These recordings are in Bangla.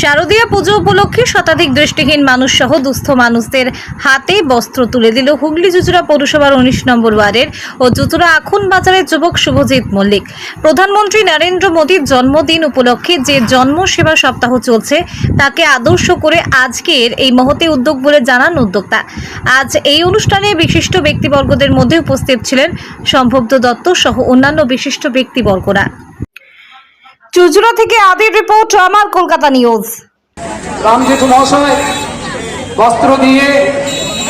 শারদীয় পুজো উপলক্ষে শতাধিক দৃষ্টিহীন মানুষ সহ দুস্থ মানুষদের হাতে বস্ত্র তুলে দিল হুগলি জুচুরা পৌরসভার উনিশ নম্বর ওয়ার্ডের ও জুচুরা আখুন বাজারের যুবক শুভজিৎ মল্লিক। প্রধানমন্ত্রী নরেন্দ্র মোদীর জন্মদিন উপলক্ষে যে জন্ম সেবা সপ্তাহ চলছে, তাকে আদর্শ করে আজকের এই মহতে উদ্যোগ বলে জানান উদ্যোক্তা। আজ এই অনুষ্ঠানে বিশিষ্ট ব্যক্তিবর্গদের মধ্যে উপস্থিত ছিলেন সম্ভব্ত দত্ত সহ অন্যান্য বিশিষ্ট ব্যক্তিবর্গরা। চুচুড়া থেকে আদির রিপোর্ট, আমার কলকাতা নিউজ। রাম জেঠু মহাশয়, বস্ত্র দিয়ে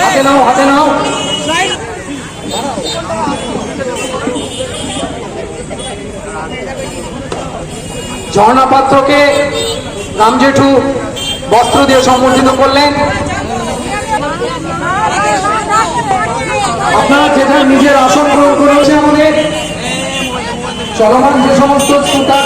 হাতে নাও হাতে নাও। ঝর্ণা পাত্রকে রাম জেঠু বস্ত্র দিয়ে সম্বর্ধিত করলেন। আপনারা যেটা নিজের আসন গ্রহণ করেছে আমাদের, চলমান যে সমস্ত শ্রোতার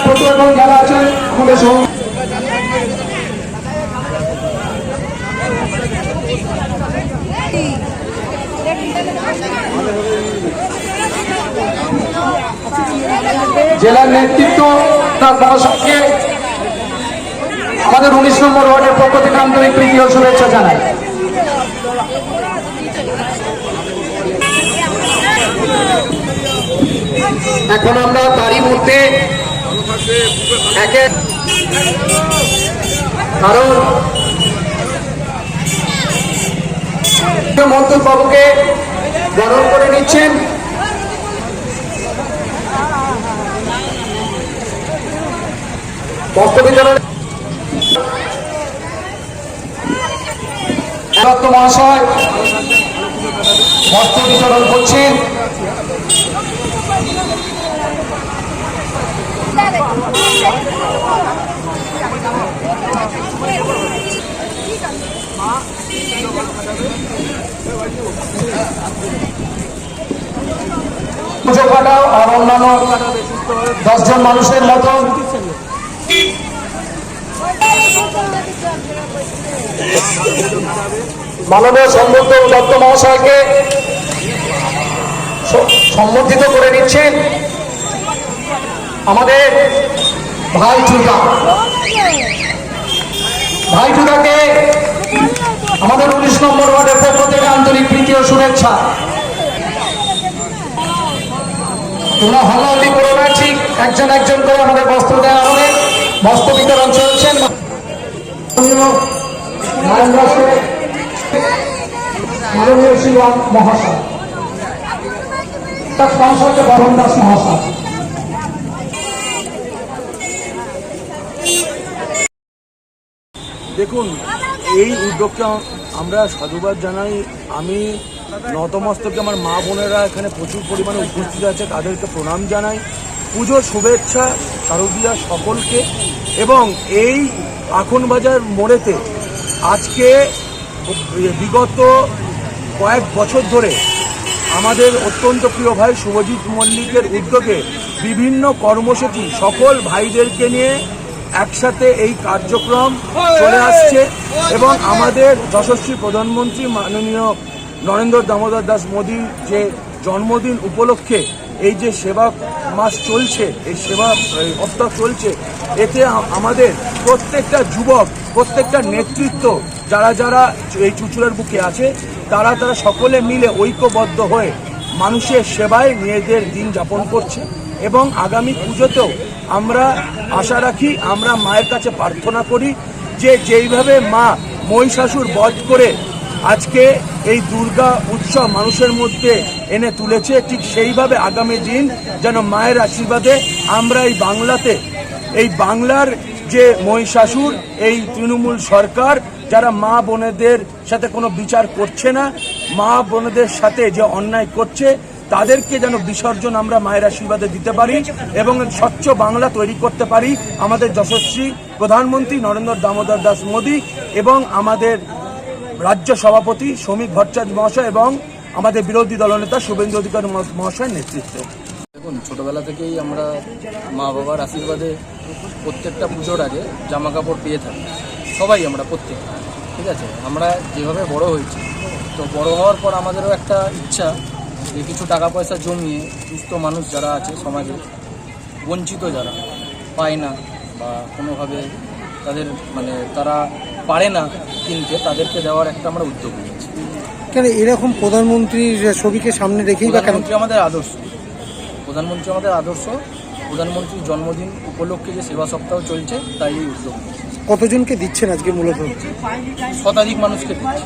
জেলার নেতৃত্ব তার মহাশয়কে আমাদের উনিশ নম্বর ওয়ার্ডের পক্ষ থেকে আন্তরিক প্রীতি ও শুভেচ্ছা জানাই। এখন আমরা তারই মধ্যে একে কারণ মন্ত্রী বাবুকে বরণ করে নিচ্ছেন। মহাশয় বস্ত্র বিতরণ করছেন। পুজো কাটাও আর অন্যান্য দশজন মানুষের মতন। মাননীয় সম্বুদ্ধ দত্ত মহাশয়কে স- সম্বর্ধিত করে নিচ্ছেন। আমাদের ভাই চুদা ভাই চুদাকে আমাদের উনিশ নম্বর ওয়ার্ডের পক্ষ থেকে আন্তরিক প্রীতি ও শুভেচ্ছা। তোমরা হল্লাহল্লি করো না, ঠিক একজন একজন করে আমাদের বস্ত্র দেওয়া হবে বস্ত্র বিতরণ চলছেন। মহাশয়। তার স্পন্সরকে বরণ দাস মহাশয়। দেখুন, এই উদ্যোগকে আমরা সাধুবাদ জানাই। আমি নতমস্তকে আমার মা বোনেরা এখানে প্রচুর পরিমাণে উপস্থিত আছে, তাদেরকে প্রণাম জানাই। পুজোর শুভেচ্ছা শারদীয়া সকলকে। এবং এই আখনবাজার মোড়েতে আজকে বিগত কয়েক বছর ধরে আমাদের অত্যন্ত প্রিয় ভাই শুভজিৎ মল্লিকের উদ্যোগে বিভিন্ন কর্মসূচি সকল ভাইদেরকে নিয়ে একসাথে এই কার্যক্রম চলে আসছে এবং আমাদের যশস্বী প্রধানমন্ত্রী মাননীয় নরেন্দ্র দামোদর দাস মোদীর যে জন্মদিন উপলক্ষে এই যে সেবা মাস চলছে এই সেবা সপ্তাহ চলছে এতে আমাদের প্রত্যেকটা যুবক প্রত্যেকটা নেতৃত্ব যারা যারা এই চুচুড়ার বুকে আছে তারা তারা সকলে মিলে ঐক্যবদ্ধ হয়ে মানুষের সেবায় নিজেদের দিন যাপন করছে। এবং আগামী পুজোতেও আমরা আশা রাখি, আমরা মায়ের কাছে প্রার্থনা করি যে যেইভাবে মা মহিষাসুর বধ করে আজকে এই দুর্গা উৎসব মানুষের মধ্যে এনে তুলেছে, ঠিক সেইভাবে আগামী দিন যেন মায়ের আশীর্বাদে আমরা এই বাংলাতে, এই বাংলার যে মহিষাসুর, এই তৃণমূল সরকার, যারা মা বোনেদের সাথে কোনো বিচার করছে না, মা বোনেদের সাথে যে অন্যায় করছে তাদেরকে যেন বিসর্জন আমরা মায়ের আশীর্বাদে দিতে পারি এবং স্বচ্ছ বাংলা তৈরি করতে পারি। আমাদের যশস্বী প্রধানমন্ত্রী নরেন্দ্র দামোদর দাস মোদী এবং আমাদের রাজ্য সভাপতি শ্রমিক ভট্টাচার্য মহাশয় এবং আমাদের বিরোধী দলনেতা শুভেন্দু অধিকারী মহাশয়ের নেতৃত্বে। দেখুন, ছোটোবেলা থেকেই আমরা মা বাবার আশীর্বাদে প্রত্যেকটা পুজোর আগে জামা কাপড় পেয়ে থাকি। সবাই আমরা প্রত্যেক। ঠিক আছে? আমরা যেভাবে বড় হয়েছি, তো বড় হওয়ার পর আমাদেরও একটা ইচ্ছা যে কিছু টাকা পয়সা জমিয়ে সুস্থ মানুষ যারা আছে সমাজে বঞ্চিত যারা পায় না বা কোনোভাবে তাদের মানে তারা পারে না কিনতে তাদেরকে দেওয়ার একটা আমরা উদ্যোগ নিয়েছি। কেন এরকম প্রধানমন্ত্রীর ছবিকে সামনে রেখেই বা কেন? আমাদের আদর্শ। প্রধানমন্ত্রী আমাদের আদর্শ প্রধানমন্ত্রীর জন্মদিন উপলক্ষে যে সেবা সপ্তাহ চলছে তাই এই উদ্যোগ কতজনকে দিচ্ছেন আজকে মূলত? শতাধিক মানুষকে দিচ্ছি।